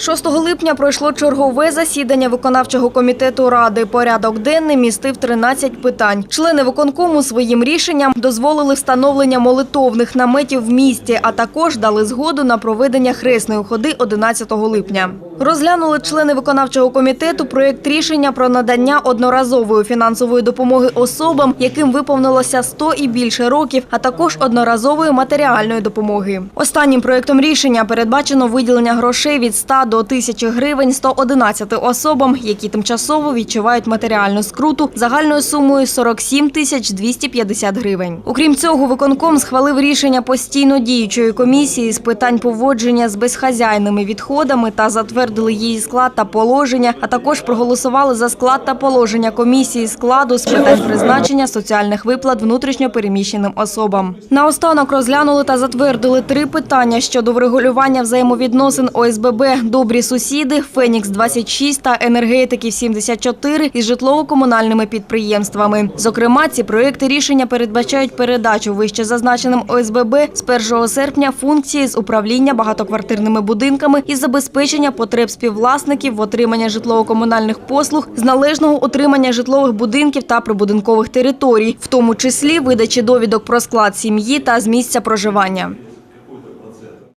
6 липня пройшло чергове засідання виконавчого комітету ради. Порядок денний містив 13 питань. Члени виконкому своїм рішенням дозволили встановлення молитовних наметів в місті, а також дали згоду на проведення хресної ходи 11 липня. Розглянули члени виконавчого комітету проєкт рішення про надання одноразової фінансової допомоги особам, яким виповнилося 100 і більше років, а також одноразової матеріальної допомоги. Останнім проєктом рішення передбачено виділення грошей від 100 до 1000 гривень 111 особам, які тимчасово відчувають матеріальну скруту загальною сумою 47 тисяч 250 гривень. Окрім цього, виконком схвалив рішення постійно діючої комісії з питань поводження з безхазяйними відходами та затвердили її склад та положення, а також проголосували за склад та положення комісії складу з питань призначення соціальних виплат внутрішньо переміщеним особам. Наостанок розглянули та затвердили три питання щодо врегулювання взаємовідносин ОСББ «Добрі сусіди», «Фенікс 26 та «Енергетиків 74» із житлово-комунальними підприємствами. Зокрема, ці проекти рішення передбачають передачу вище зазначеним ОСББ з 1 серпня функції з управління багатоквартирними будинками і забезпечення потреб співвласників в отримання житлово-комунальних послуг з належного утримання житлових будинків та прибудинкових територій, в тому числі видачі довідок про склад сім'ї та з місця проживання.